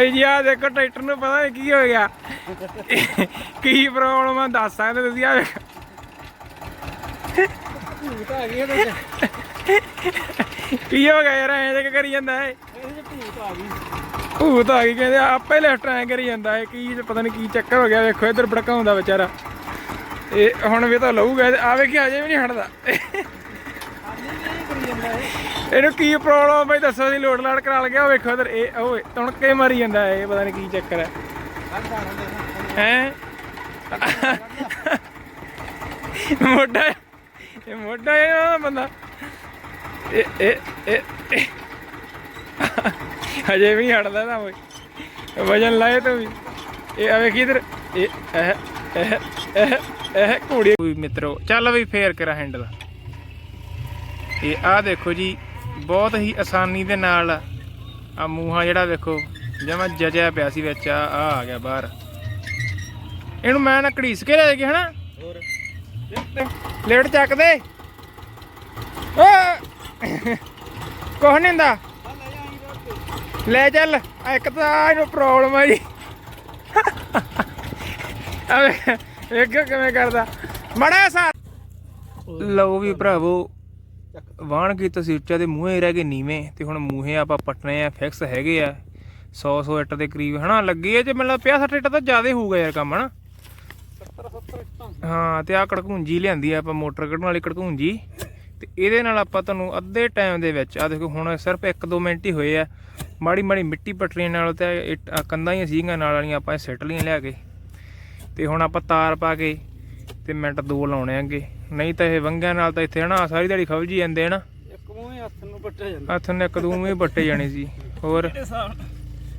ਬਾਈ ਜੀ ਆ ਦੇਖੋ ਟਰੈਕਟਰ ਨੂੰ ਪਤਾ ਨਹੀਂ ਕੀ ਹੋ ਗਿਆ। ਕੀ ਪ੍ਰੋਬਲਮ ਆ, ਦੱਸ ਸਕਦੇ ਤੁਸੀਂ ਆ ਭੂਤ ਆ ਗਈ ਇਹਦੇ ਕੀ ਹੋ ਗਿਆ ਯਾਰ, ਐਂ ਜੇ ਕਰੀ ਜਾਂਦਾ ਹੈ ਭੂਤ ਆ ਗਈ ਭੂਤ ਆ ਗਈ ਕਹਿੰਦੇ ਆਪੇ ਲੈਫਟ ਐਂ ਕਰੀ ਜਾਂਦਾ ਹੈ ਕੀ ਪਤਾ ਨਹੀਂ ਕੀ ਚੱਕਰ ਹੋ ਗਿਆ, ਵੇਖੋ ਇੱਧਰ ਭੜਕਾਉਂਦਾ ਵਿਚਾਰਾ। ਇਹ ਹੁਣ ਵੀ ਤਾਂ ਲਊਗਾ ਆ ਵੇਖੀ ਅਜੇ ਵੀ ਨਹੀਂ ਹਟਦਾ। ਇਹਨੂੰ ਕੀ ਪ੍ਰੋਬਲਮ ਬਈ, ਦੱਸੋ ਜੀ ਲੋਡ ਲਾੜ ਕਰਾ ਲਗਿਆ ਵੇਖੋ ਇੱਧਰ, ਇਹ ਓਏ ਤੁਣਕੇ ਮਾਰੀ ਜਾਂਦਾ ਇਹ, ਪਤਾ ਨਹੀਂ ਕੀ ਚੱਕਰ ਹੈ ਹੈ? ਮੋਢਾ ਇਹ ਮੋਢਾ ਇਹ ਬੰਦਾ। ਇਹ ਇਹ ਇਹ ਹਜੇ ਵੀ ਹਟਦਾ ਨਾ ਓਏ ਵਜਨ ਲਾਏ ਤੂੰ ਵੀ। ਇਹ ਆ ਵੇਖੀ ਇਧਰ, ਇਹ ਇਹ ਇਹ ਇਹ ਘੋੜੀ ਮਿੱਤਰੋ, ਚੱਲ ਵੀ ਫੇਰ ਕਰਾ ਹੈਂਡਲ ਇਹ ਆ ਦੇਖੋ ਜੀ ਬਹੁਤ ਹੀ ਆਸਾਨੀ ਦੇ ਨਾਲ ਆ ਮੂੰਹਾ ਜਿਹੜਾ ਵੇਖੋ ਜਮਾ ਜਜਿਆ ਪਿਆ ਸੀ ਵਿੱਚ ਆ ਆ ਆ ਗਿਆ ਬਾਹਰ। ਇਹਨੂੰ ਮੈਂ ਨਾ ਘੜੀਸ ਕੇ ਲੈ ਗਿਆ ਹਨਾ? ਹੋਰ। ਲੇਟ ਚੱਕ ਦੇ। ਓ! ਕੋਹ ਨਹੀਂ ਹੁੰਦਾ। ਲੈ ਤੇ ਚੱਲ ਇੱਕ ਤਾਂ ਆਹ ਇਹਨੂੰ ਪ੍ਰੋਬਲਮ ਆ ਜੀ। ਵੇਖ ਵੇਖੋ ਕਿਵੇਂ ਕਰਦਾ। ਮੜਾ ਸਾ ਲਓ ਵੀ ਭਰਾਵੋ ਵਾਣ ਕੀਤਾ ਸੀ ਉੱਚਾ ਦੇ ਮੂੰਹੇ ਰਹਿ ਗਏ ਨੀਵੇਂ ਤੇ ਹੁਣ ਮੂੰਹੇ ਆਪਾਂ ਪਟਨੇ ਆ ਫਿਕਸ ਹੈਗੇ ਆ। 100 100 ਇੱਟ ਦੇ ਕਰੀਬ, ਹਨਾ, ਲੱਗੇ ਆ ਜੇ ਮਤਲਬ 50 60 ਇੱਟ ਤਾਂ ਜ਼ਿਆਦਾ ਹੋਊਗਾ ਯਾਰ ਕੰਮ, ਹਨਾ। 70 70 ਇੱਟਾਂ ਹਾਂ, ਤੇ ਆ ਕੜਕੂੰਜੀ ਲਿਆਂਦੀ ਆ ਆਪਾਂ, ਮੋਟਰ ਕੱਢਣ ਵਾਲੀ ਕੜਕੂੰਜੀ। ਤੇ ਇਹਦੇ ਨਾਲ ਆਪਾਂ ਤੁਹਾਨੂੰ ਅੱਧੇ ਟਾਈਮ ਦੇ ਵਿੱਚ ਆ ਦੇਖੋ, ਹੁਣ ਸਿਰਫ 1-2 ਮਿੰਟ ਹੀ ਹੋਏ ਆ। ਮਾੜੀ ਮਾੜੀ ਮਿੱਟੀ ਪਟਰੀਆਂ ਨਾਲ ਤੇ ਇੱਟ- ਕੰਧਾਂ ਹੀ ਸੀਗੀਆਂ, ਨਾਲ ਵਾਲੀਆਂ ਆਪਾਂ ਇਹ ਸਿੱਟ ਲੀਆਂ ਲਿਆ ਕੇ। ਤੇ ਹੁਣ ਆਪਾਂ ਤਾਰ ਪਾ ਕੇ ਤੇ ਮਿੰਟ ਦੋ ਲਾਉਣੇ ਆਂਗੇ। ਨਹੀਂ ਤਾਂ ਇਹ ਵੰਗਿਆਂ ਨਾਲ ਤਾਂ ਇੱਥੇ ਹਨਾ ਸਾਰੀ ਦਿਹਾੜੀ ਖਵਜੀ ਜਾਂਦੇ ਹਨਾ। ਇੱਕ ਮੂੰਹ ਹੀ ਹੱਥ ਨੂੰ ਪੱਟਿਆ ਜਾਂਦਾ। ਹੱਥ ਨੇ ਇੱਕ ਦੋ ਮੂੰਹ ਹੀ ਬੱਟੇ ਜਾਣੇ ਸੀ। ਹੋਰ? ਇਹ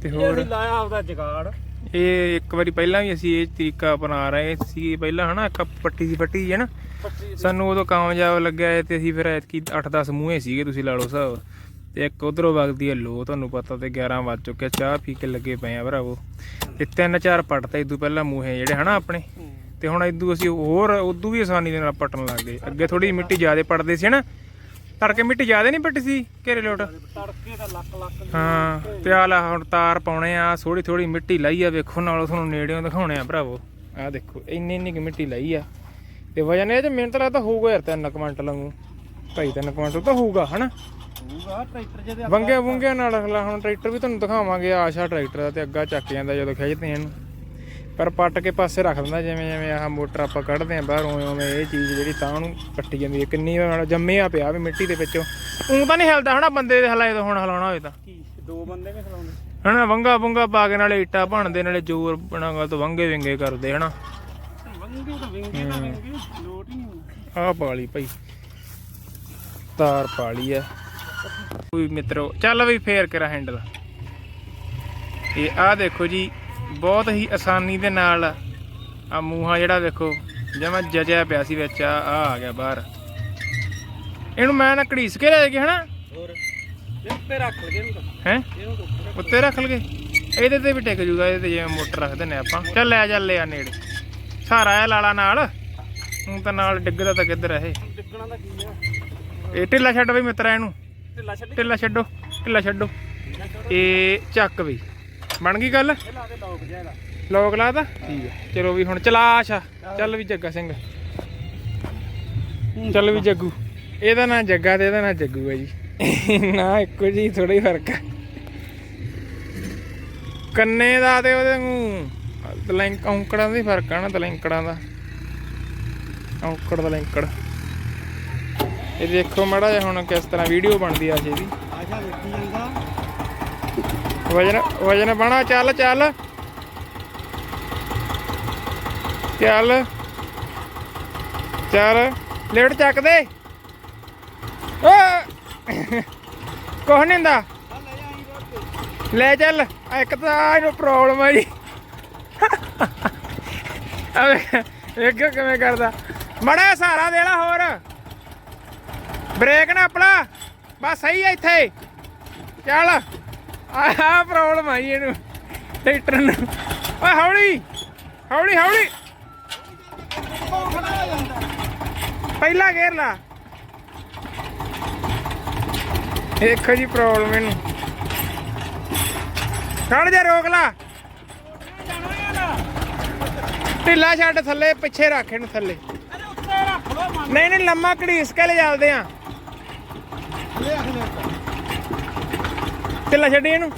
ਤੇ ਇਹ ਹੋਰ? ਅਸੀਂ ਲਾਇਆ ਆਪਦਾ ਜਗਾੜ। ਇਹ ਇੱਕ ਵਾਰੀ ਪਹਿਲਾਂ ਵੀ ਅਸੀਂ ਇਹ ਤਰੀਕਾ ਅਪਣਾ ਰਹੇ ਸੀ ਪਹਿਲਾਂ ਹਨਾ ਇੱਕ ਪੱਟੀ ਸੀ ਪੱਟੀ ਹੈ ਨਾ ਪੱਟੀ ਸਾਨੂੰ ਉਦੋਂ ਕਾਮਯਾਬ ਲੱਗਿਆ ਇਹ ਤੇ ਅਸੀਂ ਫਿਰ ਐਤਕੀ 8-10 ਮੂਹੇ ਸੀਗੇ ਤੁਸੀਂ ਲਾ ਲਓ ਹਿਸਾਬ। ਤੇ ਇੱਕ ਉਧਰੋਂ ਵਗਦੀ ਹੈ ਲੋ ਤੁਹਾਨੂੰ ਪਤਾ ਤੇ 11 ਵੱਜ ਚੁੱਕੇ ਚਾਹ ਪੀ ਕੇ ਲੱਗੇ ਪਏ ਆ ਭਰਾਵੋ। ਤੇ ਤਿੰਨ ਚਾਰ ਪੱਟ ਤਾਂ ਇਦੋਂ ਪਹਿਲਾਂ ਮੂਹੇ ਜਿਹੜੇ ਹਨਾ ਆਪਣੇ। ਤੇ ਹੁਣ ਇਦੋਂ ਅਸੀਂ ਹੋਰ ਉਦੋਂ ਵੀ ਆਸਾਨੀ ਦੇ ਨਾਲ ਪੱਟਣ ਲੱਗ ਗਏ। ਅੱਗੇ ਥੋੜੀ ਮਿੱਟੀ ਜ਼ਿਆਦਾ ਪੱਟਦੇ ਸੀ ਹਨਾ ਤੜਕੇ ਮਿੱਟੀ ਜ਼ਿਆਦਾ ਨਹੀਂ ਪੱਟੀ ਸੀ ਘੇਰੇ ਲੋਟ? ਤੜਕੇ ਦਾ ਲੱਕ ਲੱਕ ਹਾਂ ਤੇ ਆ ਲੈ ਹੁਣ ਤਾਰ ਪਾਉਣੇ ਆ ਥੋੜੀ ਥੋੜੀ ਮਿੱਟੀ ਲਾਈ ਆ ਵੇਖੋ ਨਾਲੋਂ ਤੁਹਾਨੂੰ ਨੇੜਿਓਂ ਦਿਖਾਉਣੇ ਆ ਭਰਾਵੋ। ਆ ਦੇਖੋ ਇੰਨੀ ਇੰਨੀ ਕੁ ਮਿੱਟੀ ਲਾਈ ਆ। ਤੇ ਵਜਨ ਇਹ ਤੇ ਮਿਹਨਤ ਲੱਗਦਾ ਹੋਊਗਾ ਯਾਰ ਤਿੰਨ ਕੁਇੰਟਲ ਵਾਂਗੂ। ਢਾਈ ਤਿੰਨ ਕੁਇੰਟਲ ਤਾਂ ਹੋਊਗਾ ਹਨਾ? ਹੋਊਗਾ ਟਰੈਕਟਰ ਜਿਹਦੇ ਵੰਗੇ ਵੁੰਗੇ ਨਾਲ ਹੁਣ ਟਰੈਕਟਰ ਵੀ ਤੁਹਾਨੂੰ ਦਿਖਾਵਾਂਗੇ ਆਸ਼ਾ ਟਰੈਕਟਰ ਦਾ ਤੇ ਅੱਗਾ ਚੱਕ ਜਾਂਦਾ ਜਦੋਂ ਖਿੱਚਦੇ ਇਹਨੂੰ। ਪਰ ਪੱਟ ਕੇ ਪਾਸੇ ਰੱਖ ਦਿੰਦਾ ਜਿਵੇਂ ਜਿਵੇਂ ਆਹ ਮੋਟਰ ਆਪਾਂ ਕੱਢਦੇ ਆ ਬਾਹਰ ਉਵੇਂ ਇਹ ਚੀਜ਼ ਜਿਹੜੀ ਤਾਂ ਉਹਨੂੰ ਕੱਟੀ ਜਾਂਦੀ ਹੈ। ਕਿੰਨੀ ਵਾਰ ਜੰਮਿਆ ਪਿਆ ਵੀ ਮਿੱਟੀ ਦੇ ਵਿੱਚੋਂ। ਉਹ ਤਾਂ ਨਹੀਂ ਹਿਲਦਾ ਹਨਾ ਬੰਦੇ ਦੇ ਹਲਾਏ ਤੋਂ ਹੁਣ ਹਲਾਉਣਾ ਹੋਵੇ ਤਾਂ। ਕੀ ਦੋ ਬੰਦੇ ਵੀ ਖਲਾਉਂਦੇ ਹਨਾ ਵੰਗਾ ਵੰਗਾ ਪਾ ਕੇ ਨਾਲੇ ਇੱਟਾਂ ਬਣਦੇ ਨਾਲੇ ਜ਼ੋਰ ਬਣਾਗਾ ਤਾਂ ਵੰਗੇ ਵਿੰਗੇ ਕਰਦੇ ਹਨਾ। ਵੰਗੇ ਤਾਂ ਵਿੰਗੇ ਤਾਂ ਵਿੰਗੇ ਲੋਟ ਹੀ ਨਹੀਂ ਆਹ ਪਾਲੀ ਭਾਈ। ਤਾਰ ਪਾਲੀ ਆ। ਕੋਈ ਮਿੱਤਰੋ ਚੱਲ ਵੀ ਫੇਰ ਕਰਾ ਹੈਂਡਲ ਇਹ ਆ ਦੇਖੋ ਜੀ ਬਹੁਤ ਹੀ ਆਸਾਨੀ ਦੇ ਨਾਲ ਆ ਮੂੰਹਾ ਜਿਹੜਾ ਵੇਖੋ ਜਮਾ ਜਜਿਆ ਪਿਆ ਸੀ ਵਿੱਚ ਆ ਆ ਆ ਗਿਆ ਬਾਹਰ। ਇਹਨੂੰ ਮੈਂ ਨਾ ਘੜੀਸ ਕੇ ਲੈ ਗਿਆ ਹਨਾ? ਹੋਰ। ਉੱਤੇ ਰੱਖ ਲਗੇ ਇਹਨੂੰ ਹੈ? ਇਹਨੂੰ ਉੱਤੇ ਰੱਖ ਲਗੇ ਇਹਦੇ ਤੇ ਵੀ ਟਿਕ ਜੂਗਾ ਇਹਦੇ ਤੇ ਜਿਵੇਂ ਮੋਟਰ ਰੱਖ ਦਿੰਨੇ ਆਪਾਂ। ਚੱਲ ਲੈ ਜਾ ਲੈ ਆ ਨੇੜੇ। ਸਾਰਾ ਆ ਲਾਲਾ ਨਾਲ। ਹੁਣ ਤਾਂ ਨਾਲ ਡਿੱਗਦਾ ਤਾਂ ਕਿੱਧਰ ਆ ਇਹ? ਡਿੱਗਣਾ ਦਾ ਕੀ ਆ? ਇਹ ਢਿੱਲਾ ਛੱਡ ਬਈ ਮਿੱਤਰਾ ਇਹਨੂੰ। ਢਿੱਲਾ ਛੱਡੀ ਢਿੱਲਾ ਛੱਡੋ। ਢਿੱਲਾ ਛੱਡੋ। ਇਹ ਚੱਕ ਬਈ। ਬਣ ਗਈ ਗੱਲ? ਇਹ ਲਾ ਦੇ ਲੋਕ ਜਿਹਾ ਇਹਦਾ ਲੋਕ ਲਾਤਾ ਠੀਕ ਹੈ ਚਲੋ ਵੀ ਹੁਣ ਚਲਾ ਆਸ਼ਾ ਚੱਲ ਵੀ ਜੱਗਾ ਸਿੰਘ। ਚੱਲ ਵੀ ਜੱਗੂ। ਇਹਦਾ ਨਾਂ ਜੱਗਾ ਤੇ ਇਹਦਾ ਨਾਂ ਜੱਗੂ ਹੈ ਜੀ। ਨਾ ਇੱਕੋ ਜੀ ਥੋੜਾ ਹੀ ਫ਼ਰਕ ਹੈ ਕੰਨੇ ਦਾ ਤੇ ਉਹਦੇ ਨੂੰ ਤਲੈਂਕ ਔਂਕੜਾਂ ਦਾ ਹੀ ਫ਼ਰਕ ਆ ਨਾ ਤਲੈਂਕੜਾਂ ਦਾ। ਔਂਕੜ ਦਾ ਲੈਂਕੜ ਇਹ ਦੇਖੋ ਮੜਾ ਜਿਹਾ ਹੁਣ ਕਿਸ ਤਰ੍ਹਾਂ ਵੀਡੀਓ ਬਣਦੀ ਆ ਜੀ ਦੀ ਵੇਖੀ ਜਾਂਦਾ। ਵਜਨ ਵਜਨ ਬਣਾ, ਚੱਲ ਚੱਲ। ਚੱਲ। ਚੱਲ। ਲੇਟ ਚੱਕ ਦੇ। ਓ! ਕੋਹ ਨਹੀਂ ਹੁੰਦਾ। ਲੈ ਚੱਲ, ਇੱਕ ਤਾਂ ਇਹਨੂੰ ਪ੍ਰੋਬਲਮ ਆ ਜੀ। ਆ ਕਿਵੇਂ ਕਰਦਾ। ਮੜਾ ਸਹਾਰਾ ਦੇ ਲਾ ਹੋਰ। ਬ੍ਰੇਕ ਨਾ ਆਪਣਾ। ਬਸ ਸਹੀ ਆ ਇੱਥੇ। ਚੱਲ। ਆਹ ਪ੍ਰੋਬਲਮ ਆਈ ਇਹਨੂੰ। ਟਰੈਕਟਰ ਨੂੰ। ਓਏ ਹੌਲੀ। ਹੌਲੀ ਹੌਲੀ। ਜਾਂਦਾ ਪਹਿਲਾ ਗੇਰ ਲਾ। ਦੇਖੋ ਜੀ ਪ੍ਰੋਬਲਮ ਇਹਨੂੰ। ਖੜ ਜਾ ਰੋਕ ਲਾ। ਢਿੱਲਾ ਛੱਡ ਥੱਲੇ ਪਿੱਛੇ ਰੱਖ ਇਹਨੂੰ ਥੱਲੇ। ਨਹੀਂ ਨਹੀਂ ਲੰਮਾ ਘੜੀਸ ਕੇ ਲੈ ਚੱਲਦੇ ਆ ਢਿੱਲਾ ਛੱਡੀ ਇਹਨੂੰ।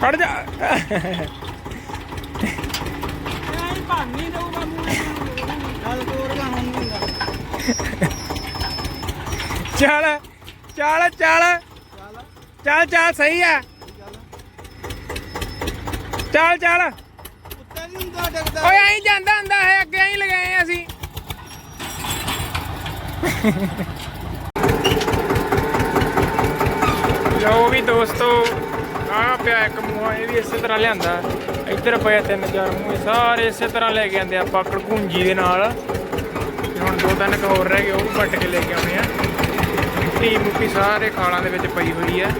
ਖੜ ਜਾ। ਐਂ ਭਾਨੀ ਦਊਗਾ ਮੂੰਹ ਨਾਲ ਤੋੜਗਾ ਹੁਣ ਚੱਲ ਚੱਲ ਚੱਲ। ਚੱਲ ਚੱਲ, ਸਹੀ ਆ। ਚੱਲ ਚੱਲ। ਉੱਤੇ ਨਹੀਂ ਹੁੰਦਾ ਡਿੱਗਦਾ ਓਏ, ਐਂ ਜਾਂਦਾ ਹੁੰਦਾ ਹੈ, ਅੱਗੇ ਐਂ ਲਗਾਏ ਅਸੀਂ ਲੋ ਵੀ ਦੋਸਤੋ ਆ ਪਿਆ ਇੱਕ ਮੂੰਹ, ਇਹ ਵੀ ਇਸੇ ਤਰ੍ਹਾਂ ਲਿਆਂਦਾ। ਇੱਧਰ ਪਿਆ ਤਿੰਨ ਚਾਰ ਮੂੰਹ ਸਾਰੇ ਇਸੇ ਤਰ੍ਹਾਂ ਲੈ ਕੇ ਆਂਦੇ ਆਪਾਂ ਕੜਕੂੰਜੀ ਦੇ ਨਾਲ। ਤੇ ਹੁਣ ਦੋ ਤਿੰਨ ਕੁ ਹੋਰ ਰਹਿ ਗਏ, ਉਹ ਵੀ ਵੱਟ ਕੇ ਲੈ ਕੇ ਆਉਣੇ ਆ। ਮਿੱਟੀ ਮੁੱਕੀ ਸਾਰੇ ਖਾਲਾਂ ਦੇ ਵਿੱਚ ਪਈ ਹੋਈ ਆ।